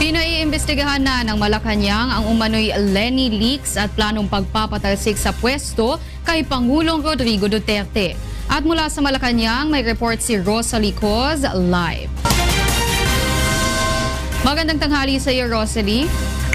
Pinaiimbestigahan na ng Malacanang ang umano'y Lenny Leaks at planong pagpapatalsik sa pwesto kay Pangulong Rodrigo Duterte. At mula sa Malacanang, may report si Rosalie Coz live. Magandang tanghali sa iyo, Rosalie.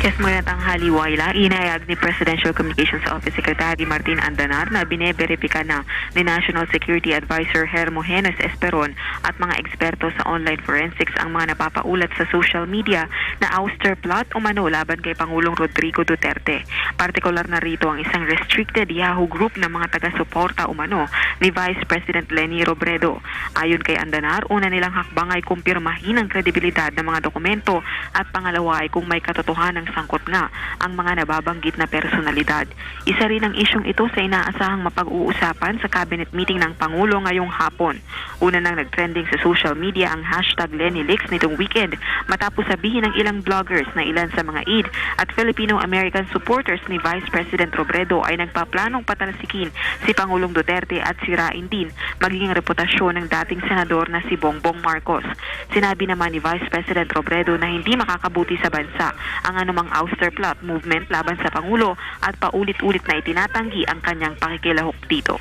Yes, mula tanghali, Waila, inayag ni Presidential Communications Office Secretary Martin Andanar na bineberipika na ni National Security Advisor Hermogenes Esperon at mga eksperto sa online forensics ang mga napapaulat sa social media na ouster plot umano laban kay Pangulong Rodrigo Duterte. Partikular na rito ang isang restricted Yahoo group ng mga taga-suporta umano ni Vice President Leni Robredo. Ayon kay Andanar, una nilang hakbang ay kumpirmahin ang kredibilidad ng mga dokumento at pangalawa ay kung may katotohanan sangkot nga ang mga nababanggit na personalidad. Isa rin ang isyong ito sa inaasahang mapag-uusapan sa cabinet meeting ng Pangulo ngayong hapon. Una nang nagtrending sa social media ang hashtag LennyLeaks nitong weekend matapos sabihin ng ilang bloggers na ilan sa mga Eid at Filipino-American supporters ni Vice President Robredo ay nagpaplanong patalsikin si Pangulong Duterte at sirain din magiging reputasyon ng dating senador na si Bongbong Marcos. Sinabi naman ni Vice President Robredo na hindi makakabuti sa bansa ang anumang ouster plot movement laban sa Pangulo at paulit-ulit na itinatanggi ang kanyang pakikilahok dito.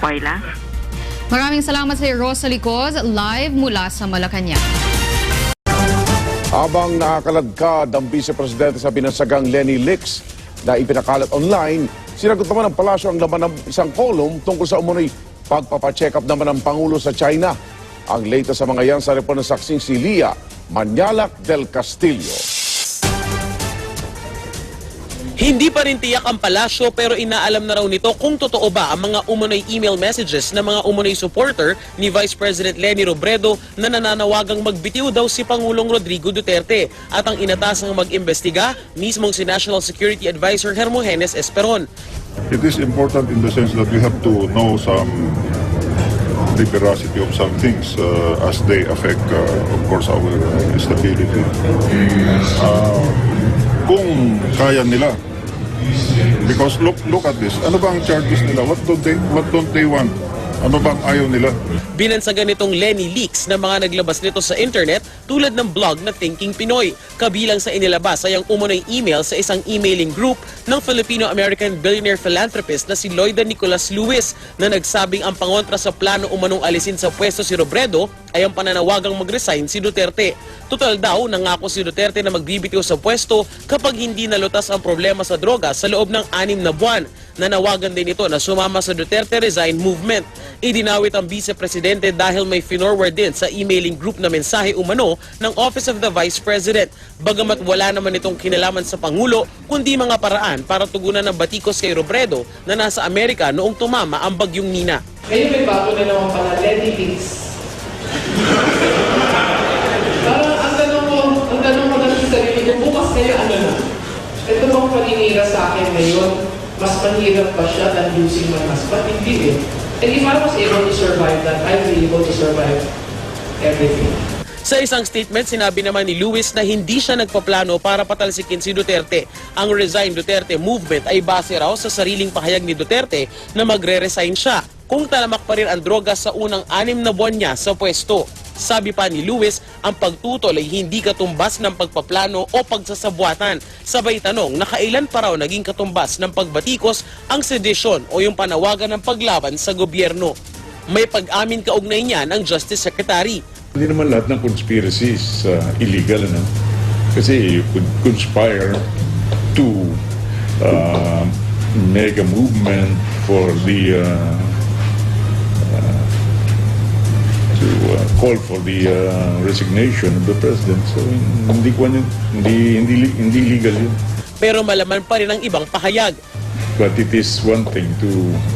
Waila? Maraming salamat sa iyo, Rosalie Coz, live mula sa Malacanang. Habang nakakalagkad ang Vice Presidente sa binansagang Lenny Leaks na ipinakalat online, sinagot naman ng palasyo ang laman ng isang column tungkol sa umunoy pagpapacheck up naman ng Pangulo sa China. Ang latest sa mga yan sa report ng saksing si Lia Manyalak del Castillo. Hindi pa rin tiyak ang palasyo pero inaalam na raw nito kung totoo ba ang mga umunoy email messages ng mga umunoy supporter ni Vice President Leni Robredo na nananawagang magbitiw daw si Pangulong Rodrigo Duterte at ang inatasang mag-imbestiga mismong si National Security Advisor Hermogenes Esperon. It is important in the sense that we have to know some the veracity of some things uh, as they affect, uh, of course, our stability. Uh, kung kaya nila, because look look at this, ano ba ang charges nila? What don't they what don't they want? Ano bang ayaw nila? Binansagan nitong Lenny Leaks na mga naglabas nito sa internet tulad ng blog na Thinking Pinoy. Kabilang sa inilabas ay ang umunoy email sa isang emailing group ng Filipino-American billionaire philanthropist na si Lloyda Nicolas Lewis na nagsabing ang pangontra sa plano umanong alisin sa pwesto si Robredo ay ang pananawagang mag-resign si Duterte. Total daw, nangako si Duterte na magbibitiw sa pwesto kapag hindi nalutas ang problema sa droga sa loob ng anim na buwan. Nanawagan din ito na sumama sa Duterte Resign Movement. Idinawit ang vice-presidente dahil may finorward din sa emailing group na mensahe umano ng Office of the Vice President. Bagamat wala naman itong kinalaman sa Pangulo, kundi mga paraan para tugunan ng batikos kay Robredo na nasa Amerika noong tumama ang bagyong Nina. Ngayon may bago na naman pala, Lenny Leaks. Parang ang tanong ko, ang tanong ko na sa sarili bukas kayo ano na? Ito bang paninira sa akin ngayon, mas mahirap pa siya than losing my husband? Hindi eh. And if I was able to survive that, I'd be able to survive everything. Sa isang statement, sinabi naman ni Luis na hindi siya nagpaplano para patalsikin si Duterte. Ang Resign Duterte movement ay base raw sa sariling pahayag ni Duterte na magre-resign siya kung talamak pa rin ang droga sa unang anim na buwan niya sa pwesto. Sabi pa ni Luis, ang pagtutol ay hindi katumbas ng pagpaplano o pagsasabuatan. Sabay tanong, nakailan pa raw naging katumbas ng pagbatikos ang sedisyon o yung panawagan ng paglaban sa gobyerno. May pag-amin kaugnay niya ng Justice Secretary. Hindi naman lahat ng conspiracy is uh, illegal, ano? Kasi you could conspire to uh, make a movement for the uh, to uh, call for the uh, resignation of the president. So hindi ko ano, hindi hindi hindi legal yun. Pero malaman pa rin ang ibang pahayag. But it is one thing to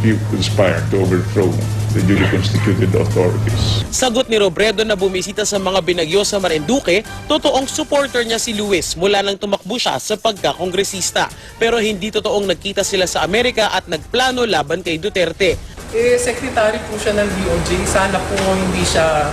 you conspire to overthrow the duly constituted authorities. Sagot ni Robredo na bumisita sa mga binagyo sa Marinduque, totoong supporter niya si Luis mula nang tumakbo siya sa pagkakongresista. Pero hindi totoong nagkita sila sa Amerika at nagplano laban kay Duterte. Eh, secretary po siya ng DOJ. Sana po hindi siya,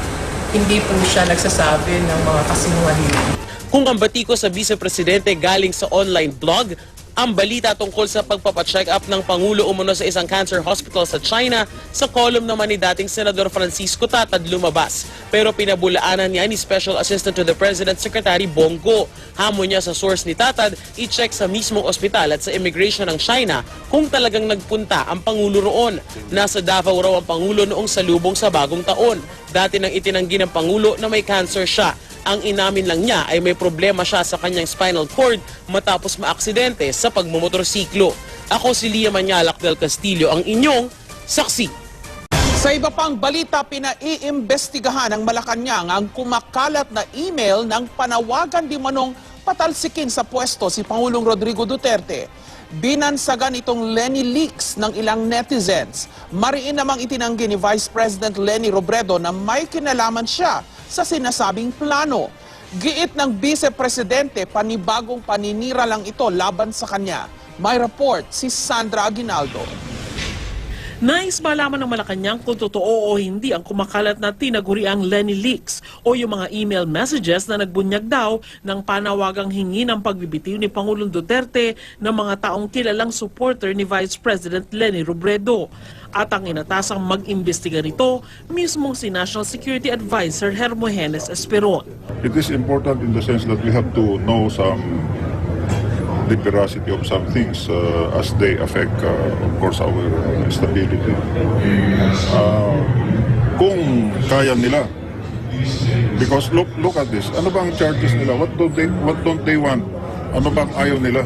hindi po siya nagsasabi ng mga kasinungalingan. Kung ang batiko sa vice-presidente galing sa online blog, ang balita tungkol sa pagpapacheck up ng Pangulo umano sa isang cancer hospital sa China sa column naman ni dating Senador Francisco Tatad lumabas. Pero pinabulaanan niya ni Special Assistant to the President Secretary Bongo. Hamon niya sa source ni Tatad, i-check sa mismong ospital at sa immigration ng China kung talagang nagpunta ang Pangulo roon. Nasa Davao raw ang Pangulo noong salubong sa bagong taon. Dati nang itinanggi ng Pangulo na may cancer siya. Ang inamin lang niya ay may problema siya sa kanyang spinal cord matapos maaksidente sa pagmumotorsiklo. Ako si Lia Manyalak del Castillo, ang inyong saksi. Sa iba pang balita, pinaiimbestigahan ng Malacanang ang kumakalat na email ng panawagan di manong patalsikin sa pwesto si Pangulong Rodrigo Duterte. Binansagan itong Lenny Leaks ng ilang netizens. Mariin namang itinanggi ni Vice President Lenny Robredo na may kinalaman siya sa sinasabing plano. Giit ng Vice Presidente, panibagong paninira lang ito laban sa kanya. May report si Sandra Aguinaldo. Nais malaman ng Malacanang kung totoo o hindi ang kumakalat na tinaguriang Lenny Leaks o yung mga email messages na nagbunyag daw ng panawagang hingi ng pagbibitiw ni Pangulong Duterte ng mga taong kilalang supporter ni Vice President Lenny Robredo. At ang inatasang mag-imbestiga nito, mismong si National Security Advisor Hermogenes Esperon. It is important in the sense that we have to know some the veracity of some things uh, as they affect, uh, of course, our uh, stability. Uh, kung kaya nila, because look look at this, ano bang charges nila? What don't they what don't they want? Ano bang ayaw nila?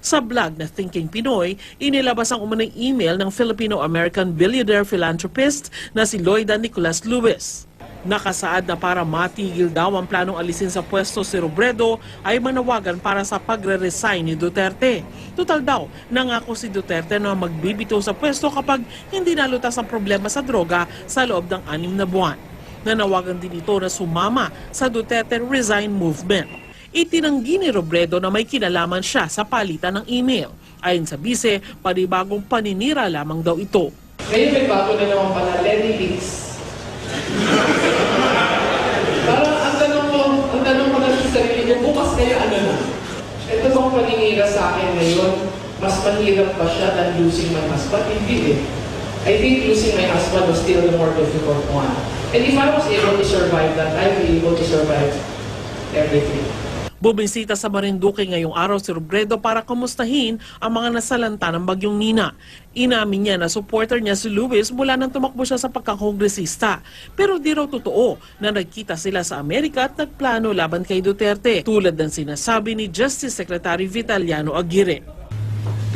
Sa blog na Thinking Pinoy, inilabas ang umunang email ng Filipino-American billionaire philanthropist na si Lloyda Nicolas Lewis. Nakasaad na para matigil daw ang planong alisin sa pwesto si Robredo ay manawagan para sa pagre-resign ni Duterte. Total daw, nangako si Duterte na magbibito sa pwesto kapag hindi nalutas ang problema sa droga sa loob ng anim na buwan. Nanawagan din ito na sumama sa Duterte Resign Movement. Itinanggi ni Robredo na may kinalaman siya sa palitan ng email. Ayon sa bise, panibagong paninira lamang daw ito. Ngayon may bago na naman pala, Lenny Leaks. Parang ang tanong ko, ang tanong ko na sa sarili ko, bukas kaya ano na? Ito bang paninira sa akin ngayon, mas mahirap pa siya than losing my husband? Hindi eh. I think losing my husband was still the more difficult one. And if I was able to survive that, I'd be able to survive everything. Bumisita sa Marinduque ngayong araw si Robredo para kumustahin ang mga nasalanta ng bagyong Nina. Inamin niya na supporter niya si Luis mula nang tumakbo siya sa pagkakongresista. Pero di raw totoo na nagkita sila sa Amerika at nagplano laban kay Duterte, tulad ng sinasabi ni Justice Secretary Vitaliano Aguirre.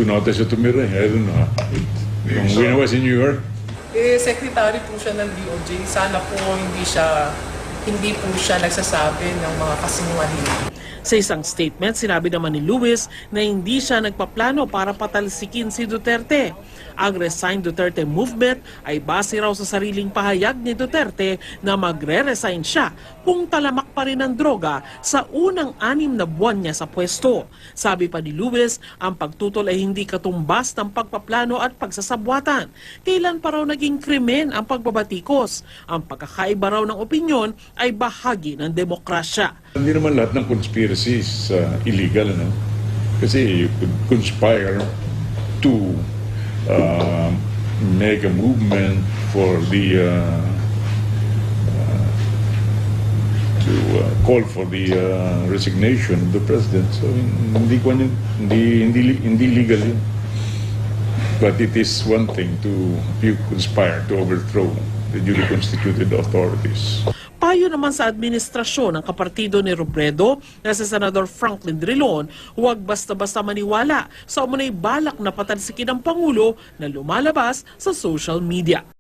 It to me, I don't know. When I was in New York, Eh, secretary po siya ng DOJ. Sana po hindi siya, hindi po siya nagsasabi ng mga kasinungalingan. Sa isang statement, sinabi naman ni Luis na hindi siya nagpaplano para patalsikin si Duterte. Ang Resign Duterte movement ay base raw sa sariling pahayag ni Duterte na magre-resign siya kung talamak pa rin ang droga sa unang anim na buwan niya sa pwesto. Sabi pa ni Luis, ang pagtutol ay hindi katumbas ng pagpaplano at pagsasabwatan. Kailan pa raw naging krimen ang pagbabatikos? Ang pagkakaiba raw ng opinyon ay bahagi ng demokrasya. hindi naman lahat ng conspiracy is uh, illegal, ano? Kasi you could conspire to uh, make a movement for the uh, uh, to uh, call for the resignation of the president. So hindi legal yun. But it is one thing to you conspire to overthrow the duly constituted authorities. Payo naman sa administrasyon ng kapartido ni Robredo na si Senador Franklin Drilon, huwag basta-basta maniwala sa umunay balak na patalsikin ng Pangulo na lumalabas sa social media.